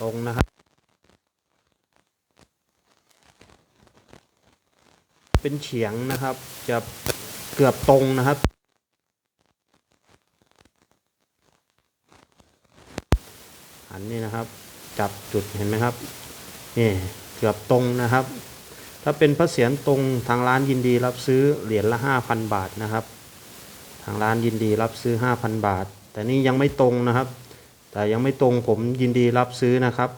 ตรงนะครับ เป็นเฉียงนะครับ จะเกือบตรงนะครับ อันนี้นะครับ จับจุดเห็นไหมครับ นี่เกือบตรงนะครับ ถ้าเป็นพระเศียรตรงทางร้านยินดีรับซื้อเหรียญละ5,000บาทนะครับ ทางร้านยินดีรับซื้อ5,000บาท แต่นี่ยังไม่ตรงนะครับ แต่ยังไม่ตรงผมยินดีรับซื้อนะครับ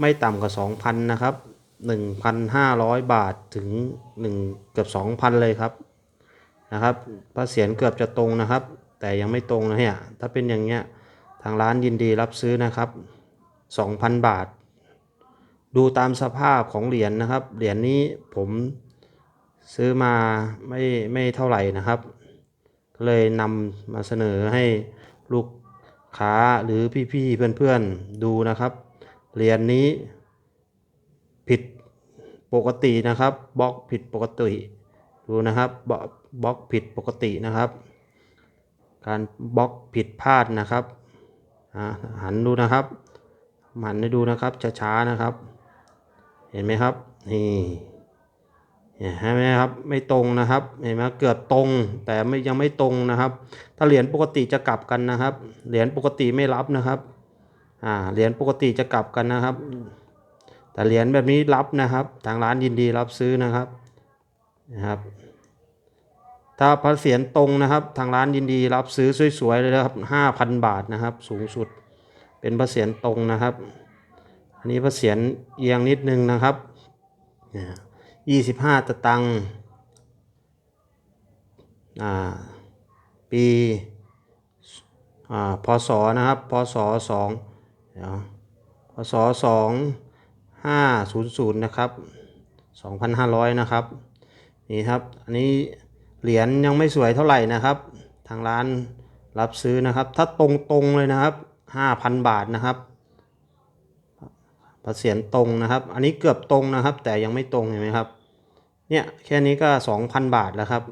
ไม่ต่ำกว่า 2,000 นะครับ 1,500 บาทถึง1เกือบ2,000 เลยครับนะครับพระเศียรเกือบจะตรงนะครับ แต่ยังไม่ตรงนะเนี่ยถ้าเป็นอย่างเงี้ยทางร้านยินดีรับซื้อนะครับ 2,000 บาท ดูตามสภาพของเหรียญนะครับ เหรียญนี้ผมซื้อมาไม่ไม่เท่าไหร่นะครับ ก็เลยนำมาเสนอให้ลูก ค้าหรือพี่ๆเพื่อนๆดูนะครับ เหรียญนี้ผิดปกตินะครับบล็อกผิดปกติดูนะครับบล็อกผิดปกตินะครับ การบล็อกผิดพลาดนะครับหันดูนะครับหันให้ดูนะครับช้าๆนะครับ เห็นไหมครับนี่ เห็นไหมครับไม่ตรงนะครับเห็นไหมเกือบตรงแต่ไม่ยังไม่ตรงนะครับ ถ้าเหรียญปกติจะกลับกันนะครับ เหรียญปกติไม่รับนะครับอ่าเหรียญปกติจะกลับกันนะครับ แต่เหรียญแบบนี้รับนะครับ ทางร้านยินดีรับซื้อนะครับนะครับ ถ้าพระเสียนตรงนะครับ ทางร้านยินดีรับซื้อสวยๆเลยนะครับห้าพันบาทนะครับ สูงสุดเป็นพระเสียนตรงนะครับ อันนี้พระเสียนเอียงนิดนึงนะครับเนี่ย ยี่สิบห้ะตังปีพศนะครับพศสองพศสองห้าศูนย์ศูนย์นะครับสองพันห้าร้อยนะครับ นี่ครับ อันนี้เหรียญยังไม่สวยเท่าไหร่นะครับ ทางร้านรับซื้อนะครับ ถ้าตรงตรงเลยนะครับห้าพันบาทนะครับประเสียนตรงนะครับ อันนี้เกือบตรงนะครับ แต่ยังไม่ตรงเห็นไหมครับ เนี่ยแค่นี้ก็สองพันบาทแล้วครับ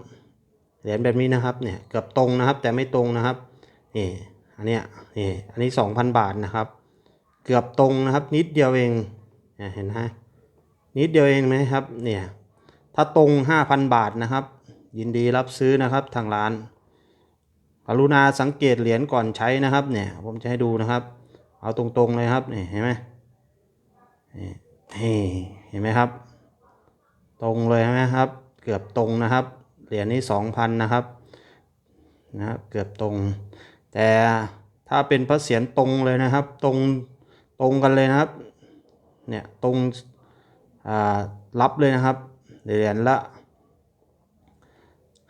เหรียญแบบนี้นะครับเนี่ยเกือบตรงนะครับแต่ไม่ตรงนะครับนี่อันเนี้ยนี่อันนี้สองพันบาทนะครับ เกือบตรงนะครับ นิดเดียวเองเเห็นไหมนิดเดียวเองไหมครับเนี่ยถ้าตรงห้าพันบาทนะครับ ยินดีรับซื้อนะครับทางร้านกรุณาสังเกตเหรียญก่อนใช้นะครับเนี่ยผมจะให้ดูนะครับ เอาตรงๆเลยครับนี่เห็นไหมนี่เห็นไหมครับ ตรงเลยใช่ไหมครับ เกือบตรงนะครับ เหรียญนี้สองพันนะครับนะครับ เกือบตรง แต่ถ้าเป็นพระเศียรตรงเลยนะครับ ตรงตรงกันเลยนะครับ เนี่ยตรงอ่ารับเลยนะครับ เหรียญละ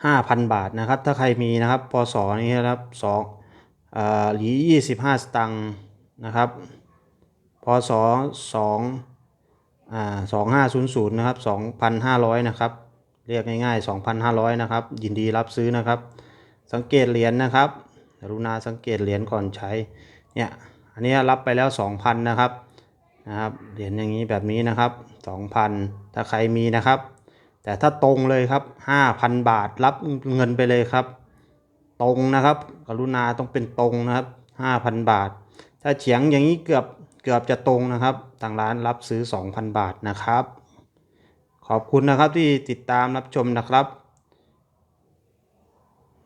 ห้าพันบาทนะครับ ถ้าใครมีนะครับพศนี้นะครับสองอ่าหลียี่สิบห้าสตังค์นะครับพศสอง อ่าสองห้าศูนย์ศูนย์นะครับสองพันห้าร้อยนะครับ เรียกง่ายๆสองพันห้าร้อยนะครับ ยินดีรับซื้อนะครับ สังเกตเหรียญนะครับกรุณาสังเกตเหรียญก่อนใช้ เนี่ย อันนี้รับไปแล้วสองพันนะครับ นะครับ เหรียญอย่างนี้แบบนี้นะครับสองพันถ้าใครมีนะครับ แต่ถ้าตรงเลยครับห้าพันบาทรับเงินไปเลยครับ ตรงนะครับ กรุณาต้องเป็นตรงนะครับห้าพันบาท ถ้าเฉียงอย่างนี้เกือบ เกือบจะตรงนะครับทางร้านรับซื้อ 2,000 บาทนะครับ ขอบคุณนะครับที่ติดตามรับชมนะครับ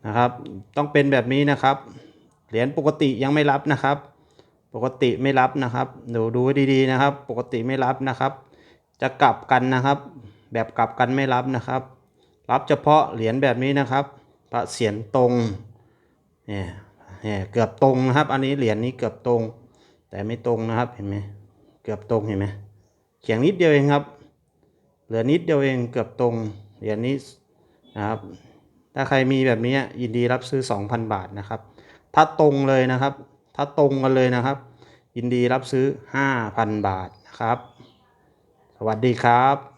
นะครับ ต้องเป็นแบบนี้นะครับ เหรียญปกติยังไม่รับนะครับ ปกติไม่รับนะครับดูดูให้ดีๆนะครับ ปกติไม่รับนะครับ จะกลับกันนะครับ แบบกลับกันไม่รับนะครับ รับเฉพาะเหรียญแบบนี้นะครับพระเศียรตรงเนี่ยเนี่ยเกือบตรงนะครับ อันนี้เหรียญนี้เกือบตรง แต่ไม่ตรงนะครับเห็นไหมเกือบตรงเห็นไหมเขียงนิดเดียวเองครับ เหลือนิดเดียวเองเกือบตรงเหรียญนี้นะครับ ถ้าใครมีแบบนี้ยินดีรับซื้อ 2,000 บาทนะครับ ถ้าตรงเลยนะครับ ถ้าตรงกันเลยนะครับ ยินดีรับซื้อ 5,000 บาทนะครับ สวัสดีครับ